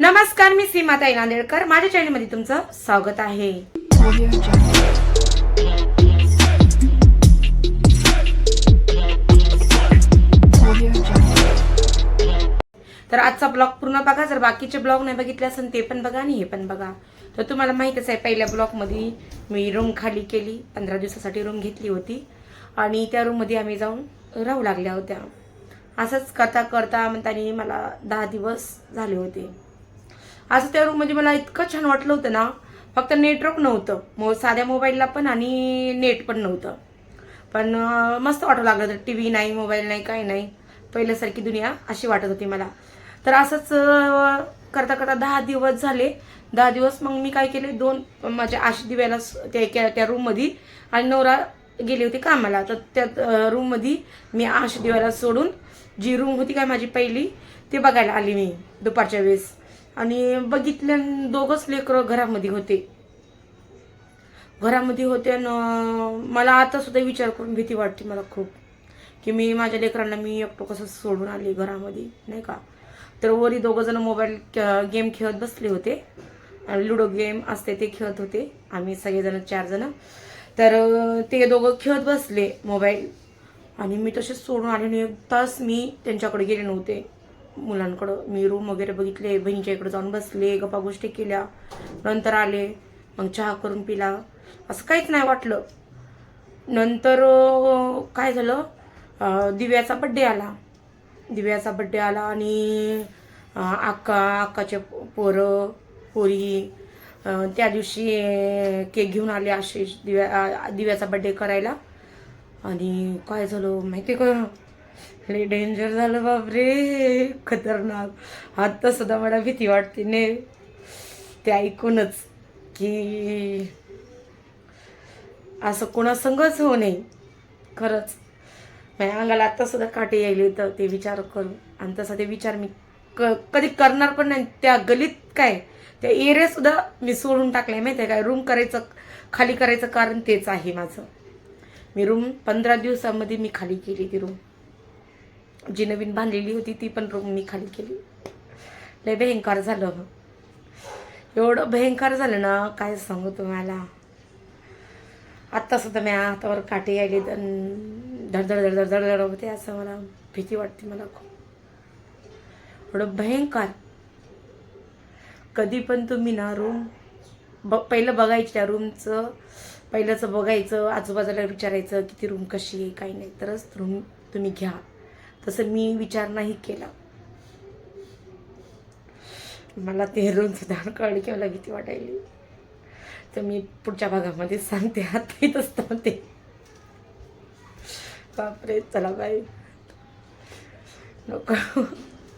नमस्कार मी सीमाताई नांदेडकर. माझ्या चॅनलमध्ये तुमचं स्वागत आहे. तर आजचा ब्लॉग पूर्ण बघा. जर बाकीचे ब्लॉग नाही बघितले असेल ते पण बघा आणि हे पण बघा. तर तुम्हाला माहितच आहे पहिल्या ब्लॉगमध्ये मी रूम खाली केली. पंधरा दिवसासाठी रूम घेतली होती. आणि त्या रूममध्ये आम्ही जाऊन राहू लागल्या होत्या. असंच करता करता म्हणतानी मला दहा दिवस झाले होते. असं त्या रूममध्ये मला इतकं छान वाटलं होतं ना. फक्त नेटवर्क नव्हतं. मो साध्या मोबाईलला पण आणि नेट पण नव्हतं. पण मस्त वाटू लागलं होतं. टी व्ही नाही मोबाईल नाही काही नाही. पहिल्यासारखी दुनिया अशी वाटत होती मला. तर असंच करता करता दहा दिवस झाले. दहा दिवस मग मी काय केले? दोन माझ्या आशी दिव्याला त्या त्या- त्या रूममध्ये आणि नवरा गेली होती कामाला. तर त्या रूममध्ये मी आशी दिव्याला सोडून जी रूम होती काय माझी पहिली ती बघायला आली मी दुपारच्या वेळेस. आणि बघितल्या दोघंच लेकरं घरामध्ये होते. घरामध्ये होते आणि मला आता सुद्धा विचार करून भीती वाटते मला खूप. की मी माझ्या लेकरांना मी एकटो कसं सोडून आले घरामध्ये नाही का? तर वरी दोघं जण मोबाईल गेम खेळत बसले होते. आणि लुडो गेम असते ते खेळत होते. आम्ही सगळेजण चार जण तर ते दोघं खेळत बसले मोबाईल आणि मी तसेच सोडून आले आणि एक तास मी त्यांच्याकडे गेले नव्हते. मुलांकडं मी रूम वगैरे बघितले बहिणीच्या इकडे जाऊन बसले गप्पा गोष्टी केल्या. नंतर आले मग चहा करून पिला. असं काहीच नाही वाटलं. नंतर काय झालं? दिव्याचा बड्डे आला. दिव्याचा बड्डे आला आणि अं, अक्का अक्काचे पोरं पोरी त्या दिवशी केक घेऊन आले आशिष दिव्या दिव्याचा बड्डे करायला. आणि काय झालं? माहिती का? लय डेंजर झालं बापरे. खतरनाक. आत्तासुद्धा सुद्धा मला भीती वाटते. ने ते ऐकूनच की असं कोणासंगच होऊ नये. खरंच. माझ्या अंगाला आत्तासुद्धा काटे यायले तर ते विचार करू आणि तसा ते विचार मी क कधी करणार पण नाही. त्या गलीत काय त्या एरियासुद्धा मी सोडून टाकले माहिती आहे काय रूम करायचं खाली करायचं कारण तेच आहे माझं. मी रूम पंधरा दिवसामध्ये मी खाली केली ती रूम जी नवीन बांधलेली होती ती पण रूम मी खाली केली. लय भयंकर झालं एवढं भयंकर झालं ना काय सांगू तुम्हाला. आत्ता सुद्धा मी हातावर काटे यायले धडधड धडधड धडधड होते असं मला भीती वाटते मला खूप. एवढं भयंकर. कधी पण तुम्ही ना रूम ब पहिलं बघायचं त्या रूमचं पहिलंचं बघायचं आजूबाजूला विचारायचं किती रूम कशी आहे काही नाही. तरच रूम तुम्ही घ्या. तसं मी विचार नाही केला. मला ते रूम सुद्धा कळली किंवा मला भीती वाटायली. तर मी पुढच्या भागामध्ये सांगते हात येत असतं ते बापरे चला बाई नको.